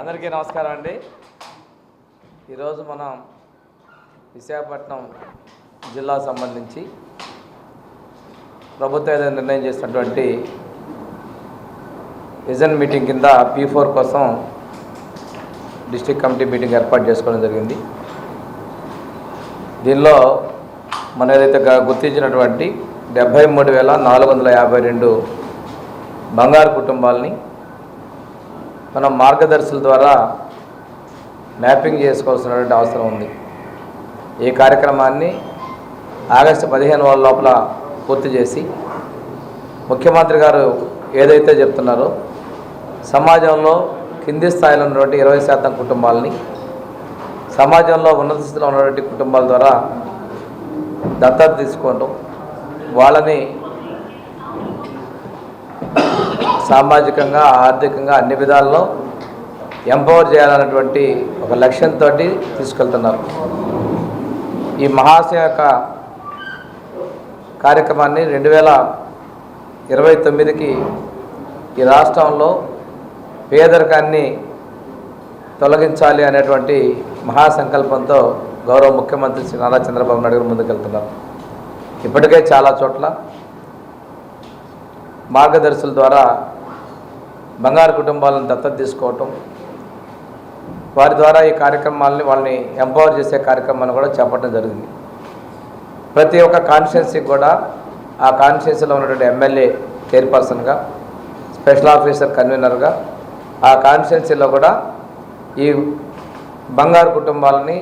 అందరికీ నమస్కారం అండి. ఈరోజు మనం విశాఖపట్నం జిల్లా సంబంధించి ప్రభుత్వం ఏదైనా నిర్ణయం చేసినటువంటి విజన్ మీటింగ్ కింద పీ ఫోర్ కోసం డిస్టిక్ కమిటీ మీటింగ్ ఏర్పాటు చేసుకోవడం జరిగింది. దీనిలో మన ఏదైతే గుర్తించినటువంటి డెబ్భై మూడు వేల నాలుగు వందల యాభై రెండు బంగారు కుటుంబాలని మనం మార్గదర్శుల ద్వారా మ్యాపింగ్ చేసుకోవాల్సినటువంటి అవసరం ఉంది. ఈ కార్యక్రమాన్ని ఆగస్టు పదిహేను వాళ్ళ లోపల పూర్తి చేసి ముఖ్యమంత్రి గారు ఏదైతే చెప్తున్నారో సమాజంలో కింది స్థాయిలో ఉన్నటువంటి ఇరవై శాతం కుటుంబాలని సమాజంలో ఉన్నత స్థితిలో ఉన్నటువంటి కుటుంబాల ద్వారా దత్తత తీసుకోవటం వాళ్ళని సామాజికంగా ఆర్థికంగా అన్ని విధాల్లో ఎంపవర్ చేయాలన్నటువంటి ఒక లక్ష్యంతో తీసుకెళ్తున్నారు. ఈ మహాశయ యొక్క కార్యక్రమాన్ని రెండు వేల ఇరవై తొమ్మిదికి ఈ రాష్ట్రంలో పేదరికాన్ని తొలగించాలి అనేటువంటి మహాసంకల్పంతో గౌరవ ముఖ్యమంత్రి శ్రీ నారా చంద్రబాబు నాయుడు గారు ముందుకెళ్తున్నారు. ఇప్పటికే చాలా చోట్ల మార్గదర్శుల ద్వారా బంగారు కుటుంబాలను దత్తత తీసుకోవటం వారి ద్వారా ఈ కార్యక్రమాలని వాళ్ళని ఎంపవర్ చేసే కార్యక్రమాన్ని కూడా చేపట్టడం జరిగింది. ప్రతి ఒక్క కాన్స్టిట్యున్సీకి కూడా ఆ కాన్స్టిట్యున్సీలో ఉన్నటువంటి ఎమ్మెల్యే చైర్పర్సన్గా స్పెషల్ ఆఫీసర్ కన్వీనర్గా ఆ కాన్స్టిట్యున్సీలో కూడా ఈ బంగారు కుటుంబాలని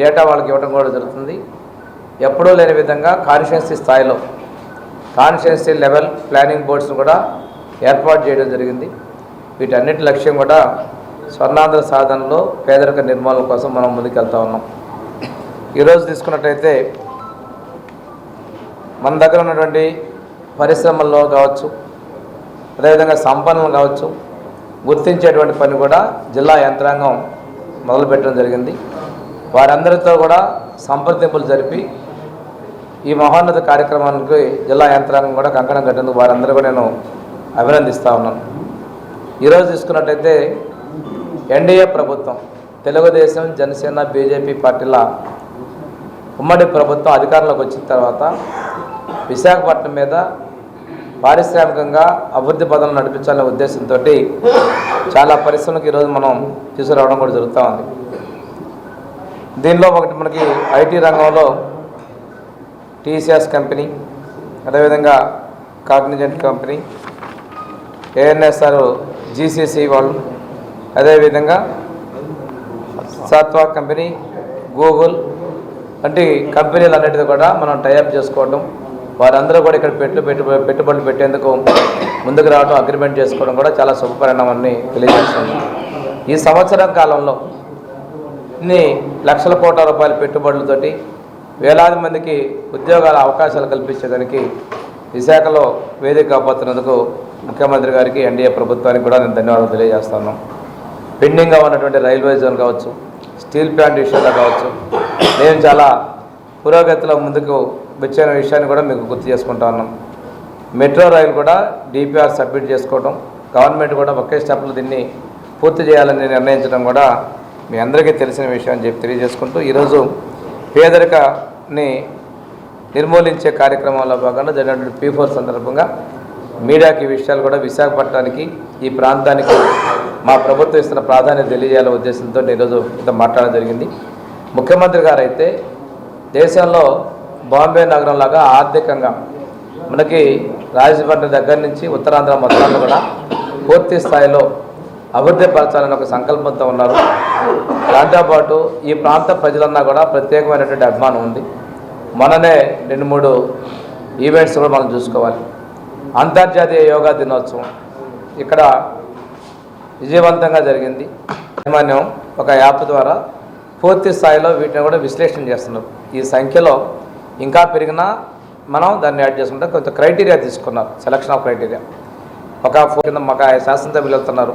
డేటా వాళ్ళకి ఇవ్వడం కూడా జరుగుతుంది. ఎప్పుడూ లేని విధంగా కాన్స్టిట్యున్సీ స్థాయిలో కాన్స్టిట్యున్సీ లెవెల్ ప్లానింగ్ బోర్డ్స్ని కూడా ఏర్పాటు చేయడం జరిగింది. వీటన్నిటి లక్ష్యం కూడా స్వర్ణాంధ్ర సాధనలో పేదరిక నిర్మూలన కోసం మనం ముందుకెళ్తా ఉన్నాం. ఈరోజు తీసుకున్నట్టయితే మన దగ్గర ఉన్నటువంటి పరిశ్రమల్లో కావచ్చు అదేవిధంగా సంపన్నులు కావచ్చు గుర్తించేటువంటి పని కూడా జిల్లా యంత్రాంగం మొదలుపెట్టడం జరిగింది. వారందరితో కూడా సంప్రదింపులు జరిపి ఈ మహోన్నత కార్యక్రమానికి జిల్లా యంత్రాంగం కూడా కంకణం కట్టేందుకు వారందరూ కూడా నేను అభినందిస్తూ ఉన్నాను. ఈరోజు తీసుకున్నట్టయితే ఎన్డీఏ ప్రభుత్వం తెలుగుదేశం జనసేన బీజేపీ పార్టీల ఉమ్మడి ప్రభుత్వం అధికారంలోకి వచ్చిన తర్వాత విశాఖపట్నం మీద పారిశ్రామికంగా అభివృద్ధి పదవులు నడిపించాలనే ఉద్దేశంతో చాలా పరిశ్రమలకు ఈరోజు మనం తీసుకురావడం కూడా జరుగుతూ ఉంది. దీనిలో ఒకటి మనకి ఐటీ రంగంలో టీసీఎస్ కంపెనీ అదేవిధంగా కాగ్నిజెంట్ కంపెనీ ఏఎన్ఎస్ఆర్ జీసీసీ వాళ్ళు. అదేవిధంగా సాత్వా కంపెనీ గూగుల్ వంటి కంపెనీలు అన్నిటిది కూడా మనం టైఅప్ చేసుకోవడం వారందరూ కూడా ఇక్కడ పెట్టు పెట్టు పెట్టుబడులు పెట్టేందుకు ముందుకు రావడం అగ్రిమెంట్ చేసుకోవడం కూడా చాలా శుభపరిణామాన్ని తెలియజేస్తుంది. ఈ సంవత్సరం కాలంలో ఇన్ని లక్షల కోట్ల రూపాయల పెట్టుబడులతోటి వేలాది మందికి ఉద్యోగాల అవకాశాలు కల్పించేదానికి విశాఖలో వేదిక కాబోతున్నందుకు ముఖ్యమంత్రి గారికి ఎన్డీఏ ప్రభుత్వానికి కూడా నేను ధన్యవాదాలు తెలియజేస్తాను. పెండింగ్గా ఉన్నటువంటి రైల్వే జోన్ కావచ్చు స్టీల్ ప్లాంట్ విషయంలో కావచ్చు నేను చాలా పురోగతిలో ముందుకు వచ్చిన విషయాన్ని కూడా మీకు గుర్తు చేసుకుంటా ఉన్నాం మెట్రో రైలు కూడా డిపిఆర్ సబ్మిట్ చేసుకోవడం గవర్నమెంట్ కూడా ఒకే స్టెప్లో దీన్ని పూర్తి చేయాలని నిర్ణయించడం కూడా మీ అందరికీ తెలిసిన విషయం అని చెప్పి తెలియజేసుకుంటూ ఈరోజు పేదరికాన్ని నిర్మూలించే కార్యక్రమంలో భాగంగా జరిగినటువంటి పీ ఫోర్ సందర్భంగా మీడియాకి విషయాలు కూడా విశాఖపట్నానికి ఈ ప్రాంతానికి మా ప్రభుత్వం ఇస్తున్న ప్రాధాన్యత తెలియజేయాలనే ఉద్దేశంతో నేను ఈరోజు ఇంత మాట్లాడడం జరిగింది. ముఖ్యమంత్రి గారు అయితే దేశంలో బాంబే నగరం లాగా ఆర్థికంగా మనకి రాజమండ్రి దగ్గర నుంచి ఉత్తరాంధ్ర మొత్తాన్ని కూడా పూర్తి స్థాయిలో అభివృద్ధి పరచాలని ఒక సంకల్పంతో ఉన్నారు. దాంతోపాటు ఈ ప్రాంత ప్రజలన్నా కూడా ప్రత్యేకమైనటువంటి అభిమానం ఉంది. మననే రెండు మూడు ఈవెంట్స్ కూడా మనం చూసుకోవాలి. అంతర్జాతీయ యోగా దినోత్సవం. ఇక్కడ విజయవంతంగా జరిగింది. యాజమాన్యం ఒక యాప్ ద్వారా పూర్తి స్థాయిలో వీటిని కూడా విశ్లేషణ చేస్తున్నారు. ఈ సంఖ్యలో ఇంకా పెరిగినా మనం దాన్ని యాడ్ చేసుకుంటే కొంత క్రైటీరియా తీసుకున్నారు. Selection of criteria. ఒక ఫోర్ కింద మాకు శాసనసభ్యులు వెళ్తున్నారు.